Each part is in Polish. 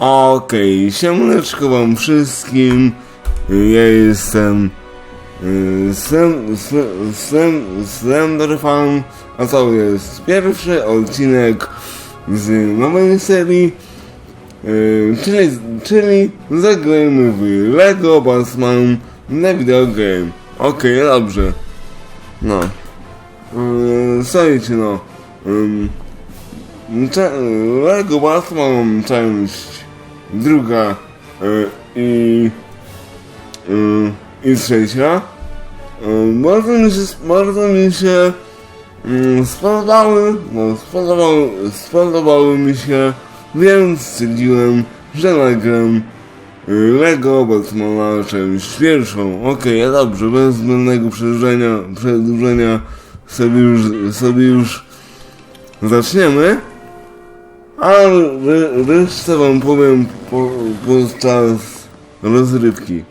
Okej, siemaneczko wam wszystkim. Ja jestem y, Slem, Slem, Slem, Slenderfan, a to jest pierwszy odcinek z nowej serii, y, czyli, czyli zagrajmy w Lego Batman na videogame. Okej, dobrze. No. Yy, słuchajcie no. Lego Batman część druga y, i y, i trzecia y, bardzo mi się, bardzo mi się y, spodobały, no spodobały, spodobały mi się, więc stwierdziłem, że nagram Lego Batmana część pierwszą. Okej, okay, dobrze, bez zbędnego przedłużenia, przedłużenia sobie już, sobie już zaczniemy. A re, resztę wam powiem po, podczas rozrywki.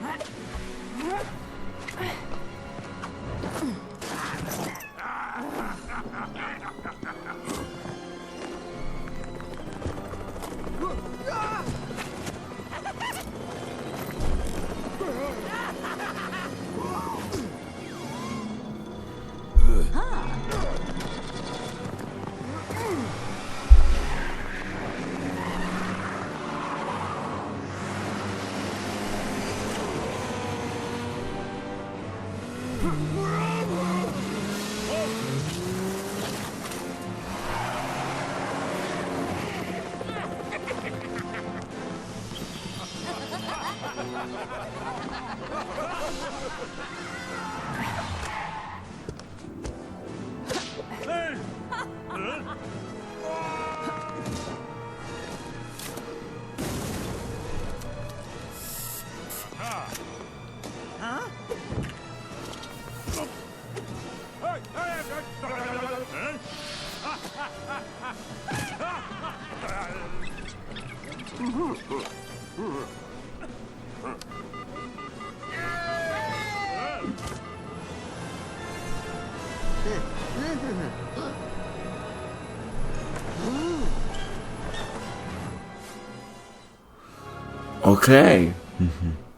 Okay. Mm-hmm.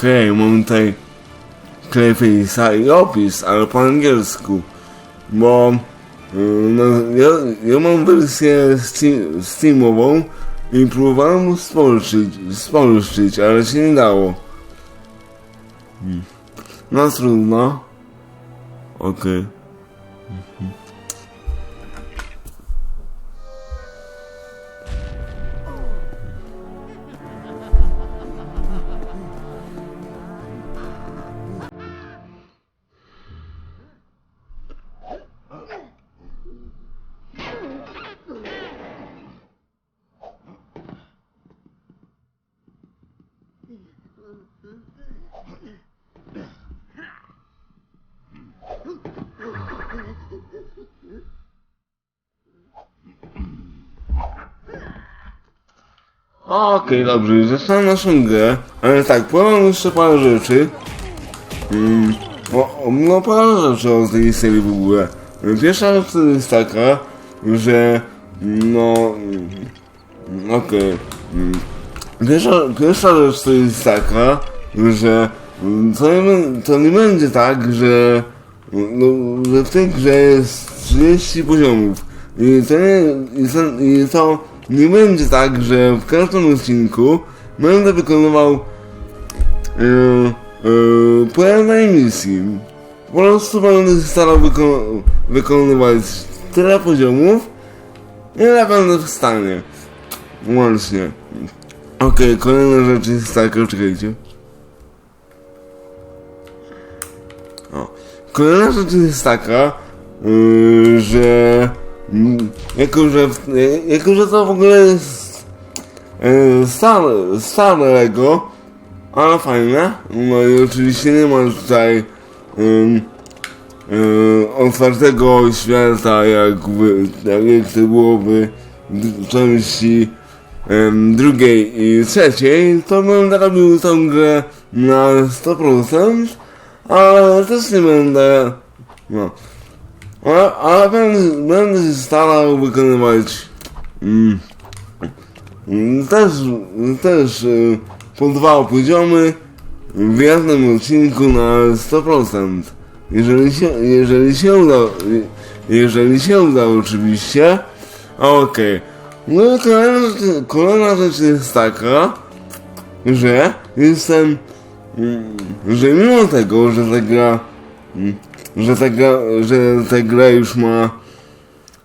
Okej. Okej, mam tutaj Clayface'a i opis, ale po angielsku. Bo y, no, ja, ja mam wersję Steam, Steamową i próbowałem spolszczyć, spolszczyć, ale się nie dało. No trudno. Okej. Okej, dobrze, zaczynam naszą grę, ale tak, powiem jeszcze parę rzeczy. Mm, o, no parę rzeczy o tej serii w ogóle. Pierwsza rzecz to jest taka, że no... mm, Okej. mm, Pierwsza, pierwsza rzecz to jest taka, że mm, to nie, to nie będzie tak, że, no, że w tej grze jest 30 poziomów. I to nie, i to, i to nie będzie tak, że w każdym odcinku będę wykonywał yy, yy, po jednej misji. Po prostu będę starał wyko- wykonywać tyle poziomów, ile będę w stanie. Łącznie. Okej, kolejna rzecz jest taka, czekajcie. O. Kolejna rzecz jest taka, yy, że jako że, y, jako że to w ogóle jest stare, stare Lego, ale fajne, no i oczywiście nie ma tutaj ym, yy, otwartego świata jak, w, jak, to byłoby w części em, drugiej i trzeciej, to będę robił tą grę na 100%, ale też nie będę, no, ale, ale będę, będę się starał wykonywać mm, mm, też, też y, po dwa poziomy w jednym odcinku na 100%. Jeżeli się, jeżeli się uda, jeżeli się uda oczywiście, okej. No i kolejna rzecz jest taka, że jestem, mm, że mimo tego, że ta gra, mm, że ta gra, że ta gra już ma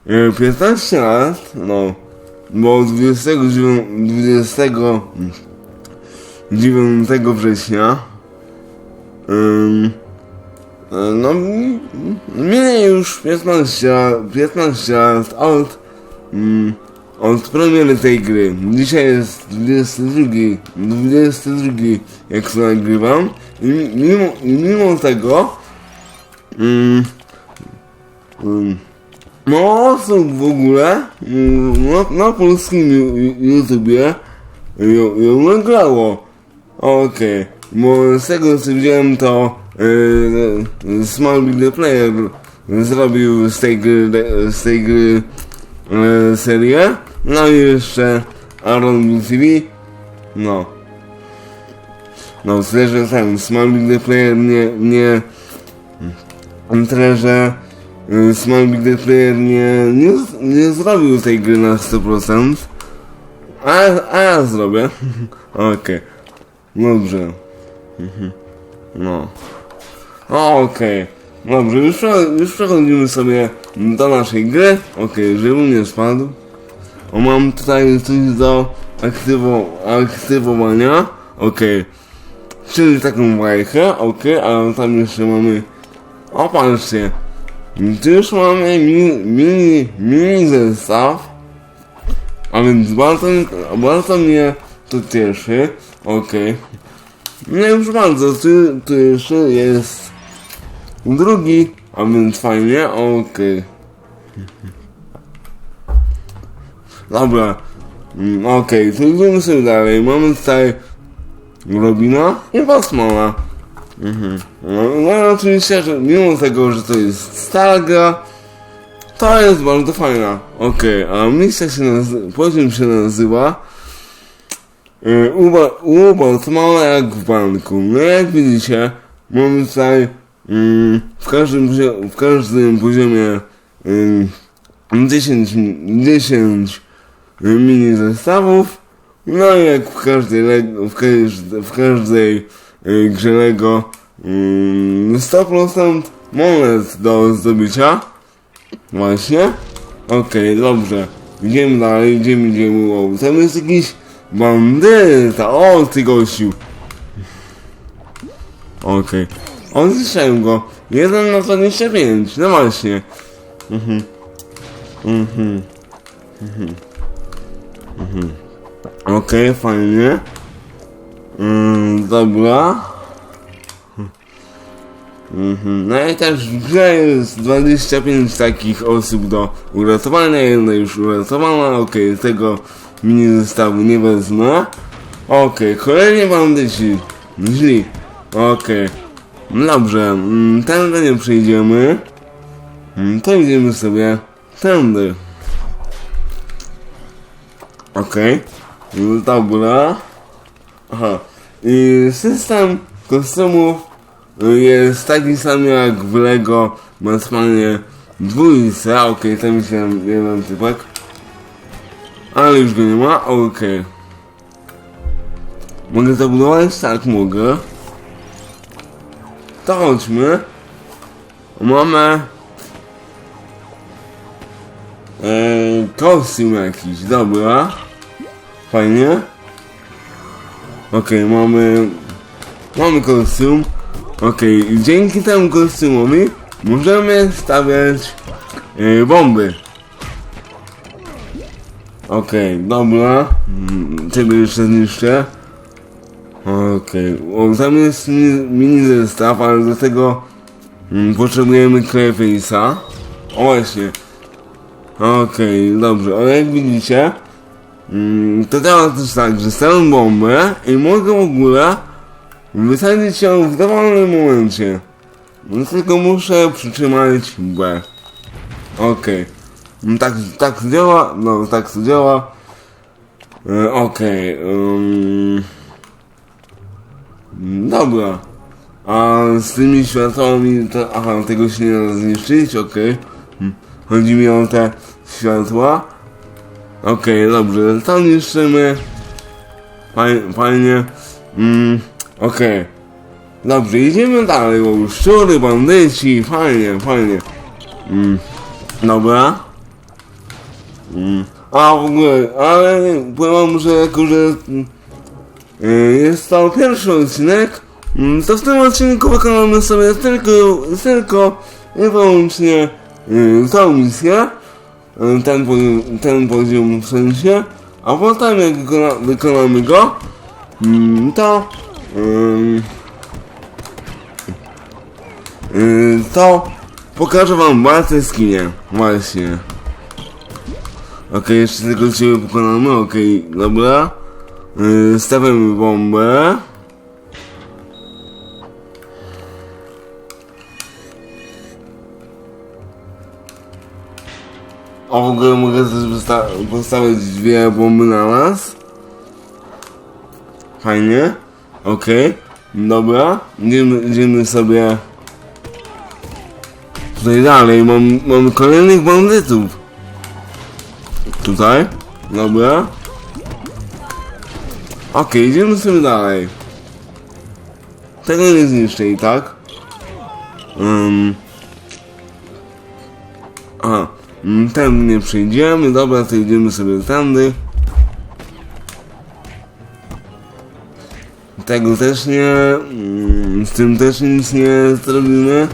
e, 15 lat, no, bo 29, 29 września, e, no, minie już 15, lat- 15 lat od, mm, od premiery tej gry. Dzisiaj jest 22, 22 jak to nagrywam. I mimo, i mimo tego mm, mm, mało osób w ogóle mm, na, na polskim YouTubie ją, ją nagrało. Okej, bo z tego co widziałem to yy, Small Big Player zrobił z tej gry, z tej gry e, serię. No i jeszcze Aaron TV. No. No, że ten Small Big Player nie, nie tyle, że y, Small Big the Player nie, nie, nie zrobił tej gry na 100%. A, a ja zrobię. Okej. Dobrze. Mhm. No. Okej. Dobrze, już, już przechodzimy sobie do naszej gry. Okej, żebym nie spadł. O, mam tutaj coś do aktywo, aktywowania. Okej. Czyli taką bajkę, okej, ale tam jeszcze mamy... O, patrzcie. Tu już mamy mini, mini, zestaw. A więc bardzo, bardzo mnie to cieszy. Okej. No już bardzo, tu, tu jeszcze jest drugi, a więc fajnie, okej. Dobra, mm, okej, to idziemy sobie dalej. Mamy tutaj Robina i Batmana. Mhm. No, no oczywiście, że mimo tego, że to jest stara gra, to jest bardzo fajna. Okej, a misja się nazywa, poziom się nazywa y, u, Ba- u Batmana jak w banku. No jak widzicie, mamy tutaj mm, w, każdym, w każdym poziomie mm, 10, 10 mini zestawów. No jak w każdej, w każdej, w każdej y, grze Lego mm, 100% monet do zdobycia. Właśnie. Okej, dobrze. Idziemy dalej, idziemy, idziemy. O, tam jest jakiś bandyta. O, ty gościu. Okej. Odliczałem go. Jeden na 25. No właśnie. Mhm. Mhm. Okej, fajnie. Mm, dobra. Mhm. No i też w grze jest 25 takich osób do uratowania, jedna już uratowana, okej, tego mini zestawu nie wezmę. Okej, kolejni bandyci, źli, okej. No Dobrze, mm, tędy nie przejdziemy. Mm, To idziemy sobie tędy. Okej, no dobra. Aha, i system kostiumów jest taki sam jak w Lego Batmanie dwójce. Okej, tam jest jeden, jeden typek. Ale już go nie ma, okej. Mogę zabudować? Tak, mogę. to chodźmy. Mamy... Eee, kostium jakiś, dobra. Fajnie. Okej, mamy... Mamy kostium. Okej, i dzięki temu kostiumowi możemy stawiać e, bomby. Okej, dobra. Mm, Ciebie jeszcze zniszczę. Okej, o, tam jest mini, zestaw, ale do tego mm, potrzebujemy Clayface'a. O właśnie. Okej, dobrze, ale jak widzicie, to działa też tak, że stawiam bombę i mogę w ogóle wysadzić ją w dowolnym momencie. No tylko muszę przytrzymać B. Okej. No tak, tak to działa, no tak to działa. E, Okej. ym. Dobra. A z tymi światłami, to, aha, tego się nie da zniszczyć, okej. Hmm. Chodzi mi o te światła. Okej, dobrze, to niszczymy. Faj- Fajnie. Mm, okej. Dobrze, idziemy dalej, bo szczury, bandyci, fajnie, fajnie. Mm, dobra. Mm. A w ogóle, ale powiem, że jako, że mm, y, jest to pierwszy odcinek, mm, to w tym odcinku wykonamy sobie tylko, tylko i wyłącznie y, tą misję, ten, poziom- ten poziom w sensie, a potem jak wykona, wykonamy go, mm, to to pokażę wam bardzo skinie, właśnie. Okej, jeszcze tylko ciebie pokonamy, okej, dobra. Yy, stawiamy bombę. A w ogóle mogę też postawić dwie bomby na nas. Fajnie. Okej. Dobra. Idziemy, idziemy sobie tutaj dalej. Mam, mamy kolejnych bandytów. Tutaj. Dobra. Okej, idziemy sobie dalej. Tego nie zniszczę i tak. Um. Aha. mm, nie przejdziemy, dobra, to idziemy sobie tędy. Tego też nie, mm, z tym też nic nie zrobimy.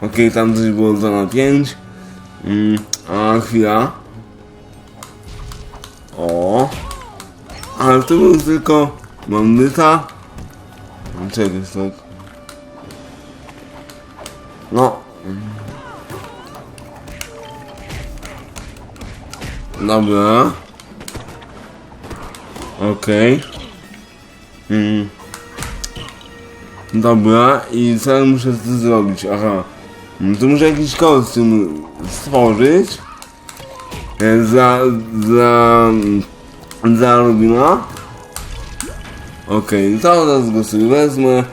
Okej, tam coś było 2 na 5. Mm, a chwila. O. Ale to był tylko bandyta. Czekaj, tak. No. Dobra. Okej. Mm. Dobra, i co ja muszę z zrobić? Aha. Mm, To muszę jakiś kostium stworzyć. E, Za, za, za Robina. Okej, to teraz go sobie wezmę.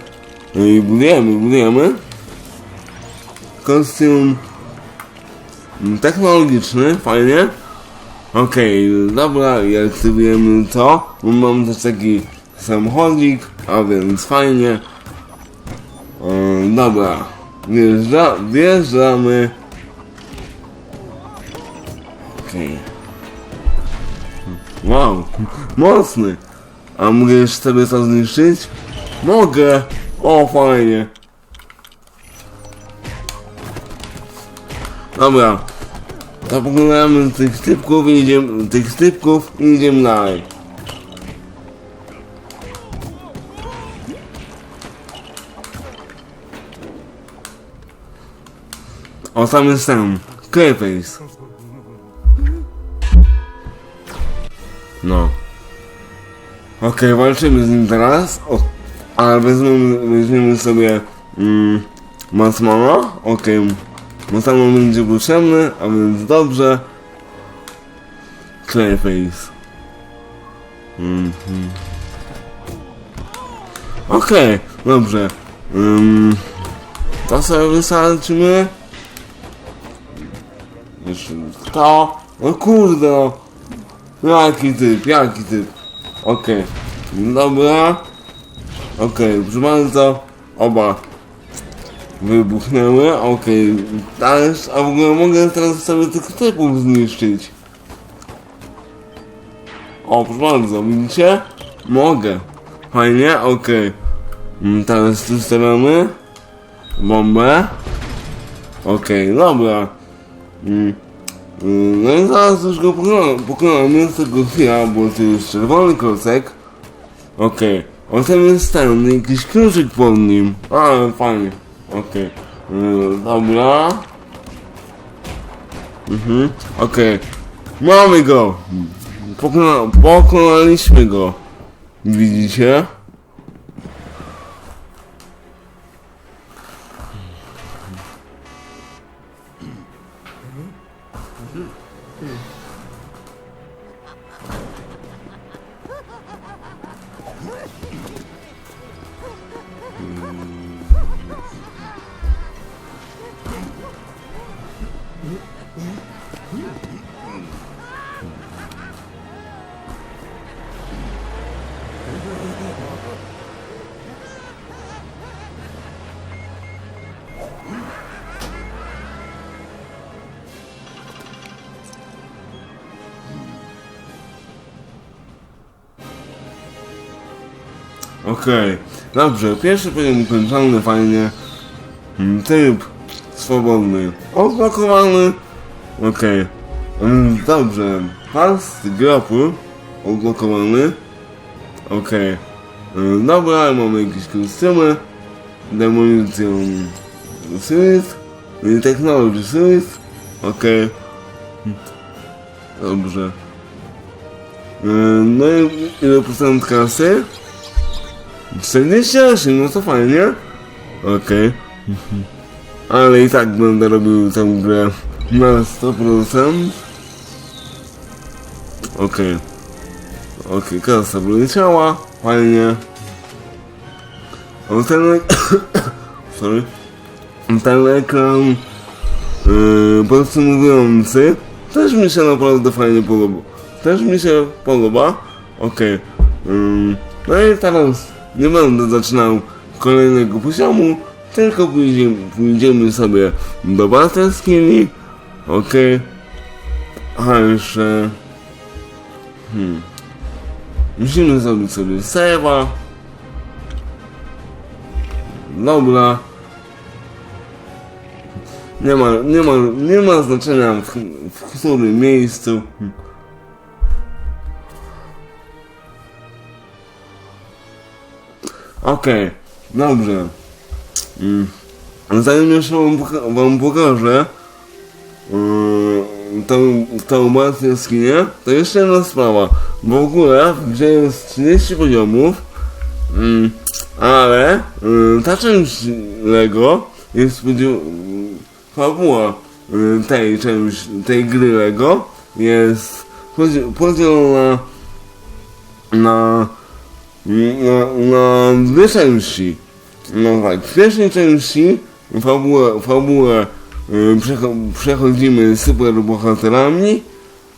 No i budujemy, budujemy. Kostium mm, technologiczny, fajnie. Okej, dobra, i aktywujemy to. Mam też taki samochodzik, a więc fajnie. E, dobra, wjeżdża, wjeżdżamy. Okej. Wow, mocny. A mogę jeszcze sobie to zniszczyć? Mogę. O, fajnie. Dobra. To pokonujemy tych typków i idziemy, tych typków i idziemy dalej. O, jest ten. Clayface. No. Okej, walczymy z nim teraz. O, ale weźmiemy, weźmiemy sobie mm, Matmana. Okej. Matman będzie potrzebny, a więc dobrze. Clayface. Mhm. Okej, dobrze. Um, to sobie wystarczymy. Jeszcze to. No kurde. Jaki typ, jaki typ. Okej. Dobra. Okej, proszę bardzo. Oba wybuchnęły, okej, okay. a w ogóle mogę teraz sobie tych typów zniszczyć. O, proszę bardzo, widzicie? Mogę. Fajnie, okej. Okay. Teraz tu stawiamy bombę. Okej, dobra. Mm. Mm, No i zaraz już go pokonamy, pokonamy z tego chwila, bo to jest czerwony klocek. Okej, okay. potem jest ten, jakiś kluczyk pod nim. A, fajnie. Okej. Okay. Dobra. Mhm, okej. Mamy go! Pokona pokonaliśmy go. Widzicie? Okej, dobrze, pierwszy poziom ukończony fajnie. Mm, Tryb swobodny, odblokowany. Okej, Mm, dobrze, pas grapu odblokowany. Okej, Mm, dobra, mamy jakieś kostiumy. Demolition Suite, y, Technology Suite. Okej, dobrze. Y, No i ile procent kasy? 48, no to fajnie. Okej. Ale i tak będę robił tę grę na 100%. Okej. Okej, kasa wyleciała. Fajnie. Ten... Sorry. Ten ekran... Yy, podsumowujący też mi się naprawdę fajnie podoba. Też mi się podoba. Okej. Ym, no i teraz nie będę zaczynał kolejnego poziomu, tylko pójdziemy, pójdziemy sobie do Battleskill. Okej. A jeszcze... Hmm. Musimy zrobić sobie save'a. Dobra. Nie ma, nie ma, nie ma znaczenia w, w którym miejscu. Okej, dobrze. Mm. Zanim jeszcze wam, wam pokażę yy, tą, tą martwię skinie, to jeszcze jedna sprawa. W ogóle w grze jest 30 poziomów, mm, ale yy, ta część Lego jest podział, fabuła yy, tej, części, tej gry Lego jest podzi- podzielona na na, na dwie części. No tak, w pierwszej części fabułę, fabułę y, przecho przechodzimy super bohaterami,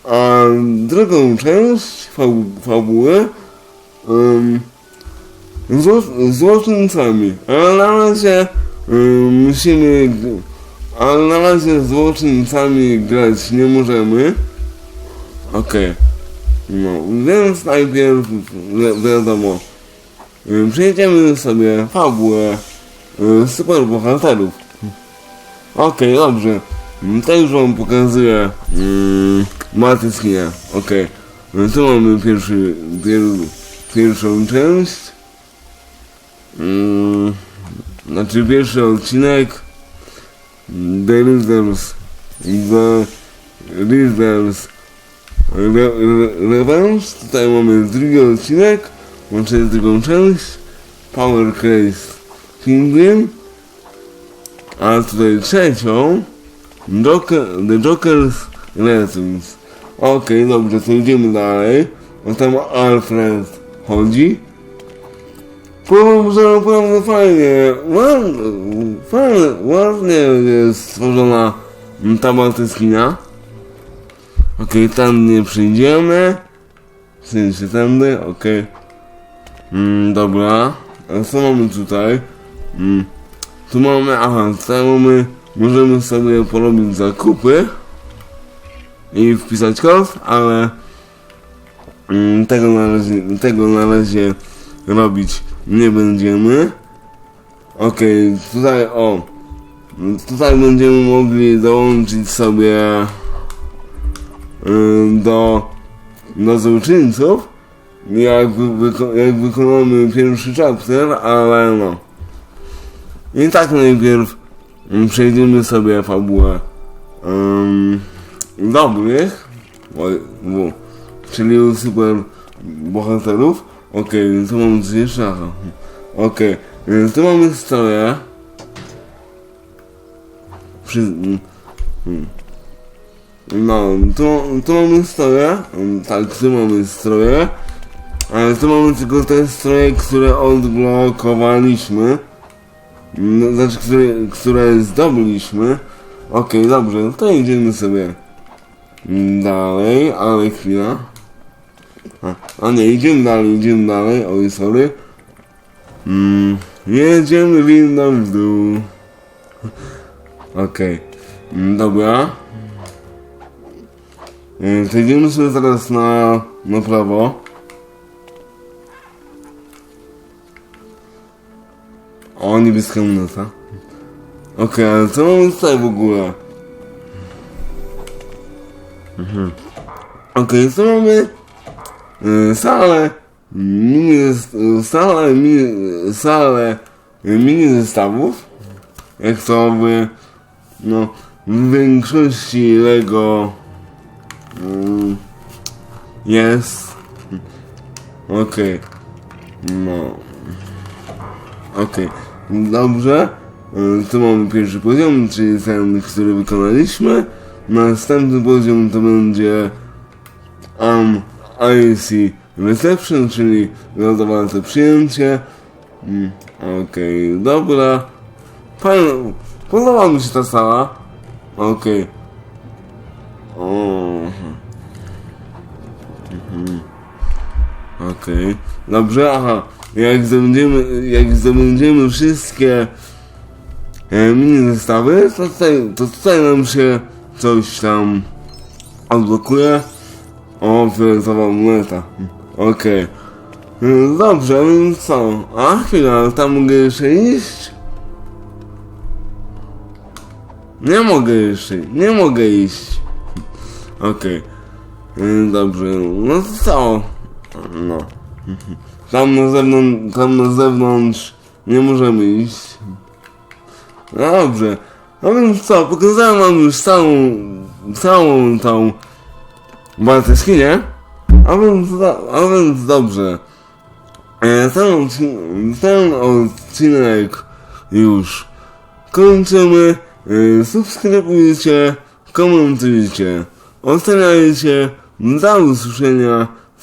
a drugą część fabu fabuły um, zło złoczyńcami. Ale na razie musimy, ale na razie z złoczyńcami grać nie możemy. Okej. No, więc najpierw wi wiadomo, y, przejdziemy sobie fabułę y, superbohaterów. Okej, dobrze. Mm, To już wam pokazuję yy, Matyskinia. Okej. No tu mamy pierwszy, pier, pierwszą część. Yy, znaczy pierwszy odcinek. The Readers. The Readers Re, re, tutaj mamy drugi odcinek, łącznie drugą część, Power Case Penguin, a tutaj trzecią, Joker, The Joker's Lessons. Okej, dobrze, to idziemy dalej, bo tam Alfred chodzi. Powiem, że naprawdę fajnie, ładnie, ładnie jest stworzona ta batyskina. Okej, tam nie przyjdziemy. W sensie tędy, okej. Mm, dobra. A co mamy tutaj? Mm. tu mamy, aha, tutaj mamy, możemy sobie porobić zakupy i wpisać kod, ale mm, tego na razie, tego na razie robić nie będziemy. Okej, tutaj o, tutaj będziemy mogli dołączyć sobie do, do złoczyńców, jak, wyko- jak wykonamy pierwszy chapter, ale no. I tak najpierw przejdziemy sobie fabułę um, dobrych, w, czyli super bohaterów. Okej, tu mamy coś jeszcze, aha. Okej, okay. tu mamy historię. Przy, mm, mm. No, tu, tu mamy stroje, mm, tak, tu mamy stroje, ale tu mamy tylko te stroje, które odblokowaliśmy. No, znaczy, które, które zdobyliśmy. Okej, dobrze, no to idziemy sobie dalej, ale chwila. A, a nie, idziemy dalej, idziemy dalej, oj, sorry. Mm, jedziemy windą w dół. Okej, mm, dobra. Mm, To idziemy sobie teraz na, na prawo. O, niebieska minuta. Okej, ale co mamy tutaj w ogóle? Mhm. Okej, co mamy? Y, salę mini, zes- salę mini, salę mini zestawów. Jak to w, no, w większości Lego jest. Okej. No. Okej, dobrze. Y, Tu mamy pierwszy poziom, czyli ten, który wykonaliśmy. Następny poziom to będzie um, IC Reception, czyli zadowolone przyjęcie. Mm, Okej, dobra. Pan, podoba mi się ta sala. Okej. O. Okej, dobrze, aha. Jak zdobędziemy, jak zdobędziemy wszystkie e, mini zestawy, to tutaj, to tutaj nam się coś tam odblokuje. O, fioletowa moneta. Okej. E, Dobrze, więc co? A chwila, tam mogę jeszcze iść? Nie mogę jeszcze, nie mogę iść. Okej. E, Dobrze, no to co? No. Tam na zewnątrz, tam na zewnątrz nie możemy iść. No dobrze. No więc co, pokazałem wam już całą, całą tą Baltyskinie. A więc, a więc dobrze. E, Ten, ten odcinek już kończymy. E, Subskrybujcie, komentujcie, oceniajcie. Do usłyszenia.